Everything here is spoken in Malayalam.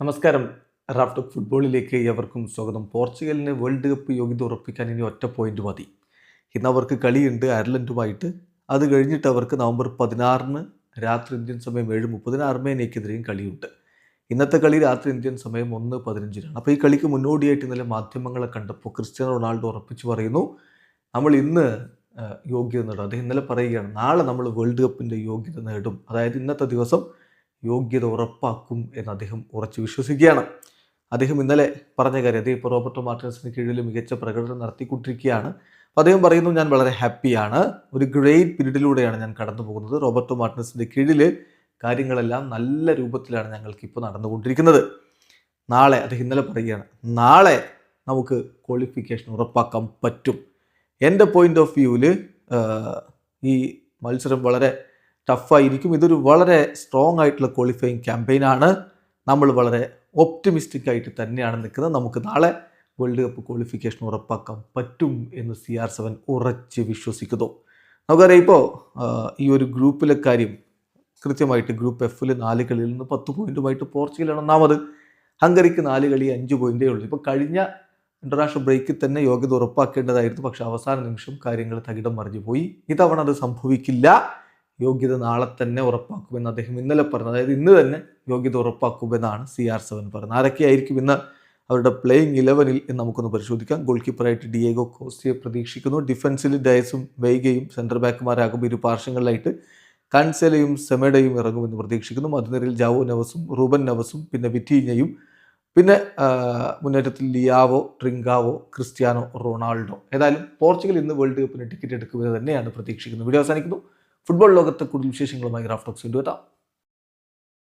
നമസ്കാരം. റാഫ്റ്റ് ഫുട്ബോളിലേക്ക് എവർക്കും സ്വാഗതം. പോർച്ചുഗലിന് വേൾഡ് കപ്പ് യോഗ്യത ഉറപ്പിക്കാൻ ഇനി ഒറ്റ പോയിന്റ് മതി. ഇന്ന് അവർക്ക് കളിയുണ്ട് അയർലൻഡുമായിട്ട്. അത് കഴിഞ്ഞിട്ട് അവർക്ക് നവംബർ പതിനാറിന് രാത്രി ഇന്ത്യൻ സമയം ഏഴ് മുപ്പതിന് അർമേനിയക്കെതിരെയും കളിയുണ്ട്. ഇന്നത്തെ കളി രാത്രി ഇന്ത്യൻ സമയം ഒന്ന് പതിനഞ്ചിനാണ്. അപ്പോൾ ഈ കളിക്ക് മുന്നോടിയായിട്ട് ഇന്നലെ മാധ്യമങ്ങളെ കണ്ടപ്പോൾ ക്രിസ്ത്യാനോ റൊണാൾഡോ ഉറപ്പിച്ച് പറയുന്നു നമ്മൾ ഇന്ന് യോഗ്യത നേടും. അദ്ദേഹം ഇന്നലെ പറയുകയാണ് നാളെ നമ്മൾ വേൾഡ് കപ്പിന്റെ യോഗ്യത നേടും. അതായത് ഇന്നത്തെ ദിവസം യോഗ്യത ഉറപ്പാക്കും എന്ന് അദ്ദേഹം ഉറച്ചു വിശ്വസിക്കുകയാണ്. അദ്ദേഹം ഇന്നലെ പറഞ്ഞ കാര്യം അദ്ദേഹം ഇപ്പോൾ റോബർട്ടോ മാർട്ടിനസിന് കീഴിൽ മികച്ച പ്രകടനം നടത്തിക്കൊണ്ടിരിക്കുകയാണ്. അപ്പോൾ അദ്ദേഹം പറയുന്നു ഞാൻ വളരെ ഹാപ്പിയാണ്. ഒരു ഗ്രേറ്റ് പീരീഡിലൂടെയാണ് ഞാൻ കടന്നു പോകുന്നത് റോബർട്ടോ മാർട്ടിനസിന്റെ കീഴിൽ കാര്യങ്ങളെല്ലാം നല്ല രൂപത്തിലാണ് ഞങ്ങൾക്ക് ഇപ്പോൾ നടന്നുകൊണ്ടിരിക്കുന്നത്. നാളെ അദ്ദേഹം ഇന്നലെ പറയുകയാണ് നാളെ നമുക്ക് ക്വാളിഫിക്കേഷൻ ഉറപ്പാക്കാൻ പറ്റും. എന്റെ പോയിന്റ് ഓഫ് വ്യൂവിൽ ഈ മത്സരം വളരെ ടഫായിരിക്കും. ഇതൊരു വളരെ സ്ട്രോങ് ആയിട്ടുള്ള ക്വാളിഫയിങ് ക്യാമ്പയിനാണ് നമ്മൾ വളരെ ഒപ്റ്റിമിസ്റ്റിക് ആയിട്ട് തന്നെയാണ് നിൽക്കുന്നത്. നമുക്ക് നാളെ വേൾഡ് കപ്പ് ക്വാളിഫിക്കേഷൻ ഉറപ്പാക്കാൻ പറ്റും എന്ന് സി ആർ സെവൻ ഉറച്ച് വിശ്വസിക്കുന്നു. നമുക്കറിയാം ഇപ്പോൾ ഈ ഒരു ഗ്രൂപ്പിലെ കാര്യം കൃത്യമായിട്ട് ഗ്രൂപ്പ് എഫിൽ നാല് കളിയിൽ നിന്ന് പത്ത് പോയിന്റുമായിട്ട് പോർച്ചുഗലാണ് ഒന്നാമത്. ഹംഗറിക്ക് നാല് കളി അഞ്ച് പോയിന്റേ ഉള്ളൂ. ഇപ്പോൾ കഴിഞ്ഞ ഇന്റർനാഷണൽ ബ്രേക്കിൽ തന്നെ യോഗ്യത ഉറപ്പാക്കേണ്ടതായിരുന്നു. പക്ഷേ അവസാന നിമിഷം കാര്യങ്ങൾ തകിടം മറിഞ്ഞു പോയി. ഇതവണ അത് സംഭവിക്കില്ല. യോഗ്യത നാളെ തന്നെ ഉറപ്പാക്കുമെന്ന് അദ്ദേഹം ഇന്നലെ പറഞ്ഞു. അതായത് ഇന്ന് തന്നെ യോഗ്യത ഉറപ്പാക്കുമെന്നാണ് സി ആർ സെവൻ പറഞ്ഞത് ആരൊക്കെയായിരിക്കും ഇന്ന് അവരുടെ പ്ലേയിങ് ഇലവനിൽ എന്ന് നമുക്കൊന്ന് പരിശോധിക്കാം. ഗോൾ കീപ്പറായിട്ട് ഡിയേഗോ കോസ്റ്റിയെ പ്രതീക്ഷിക്കുന്നു. ഡിഫൻസിൽ ഡയസും വൈഗയും സെൻട്രൽ ബാക്കുമാരാകും ഇരു പാർശ്വങ്ങളിലായിട്ട്. കൺസെലയും സെമേഡയും ഇറങ്ങുമെന്ന് പ്രതീക്ഷിക്കുന്നു. മധുനിരയിൽ ജാവോ നവസും റൂബൻ നവസും പിന്നെ വിറ്റീഞ്ഞയും പിന്നെ മുന്നേറ്റത്തിൽ ലിയാവോ ട്രിങ്കാവോ ക്രിസ്ത്യാനോ റൊണാൾഡോ ഏതായാലും പോർച്ചുഗൽ ഇന്ന് വേൾഡ് കപ്പിന് ടിക്കറ്റ് എടുക്കുമെന്ന് തന്നെയാണ് പ്രതീക്ഷിക്കുന്നത്. വീഡിയോ അവസാനിക്കുന്നു. ഫുട്ബോൾ ലോകത്തെ കൂടുതൽ വിശേഷങ്ങളുമായി ഗ്രാഫ്റ്റോക്സ് കൊണ്ടുവരാം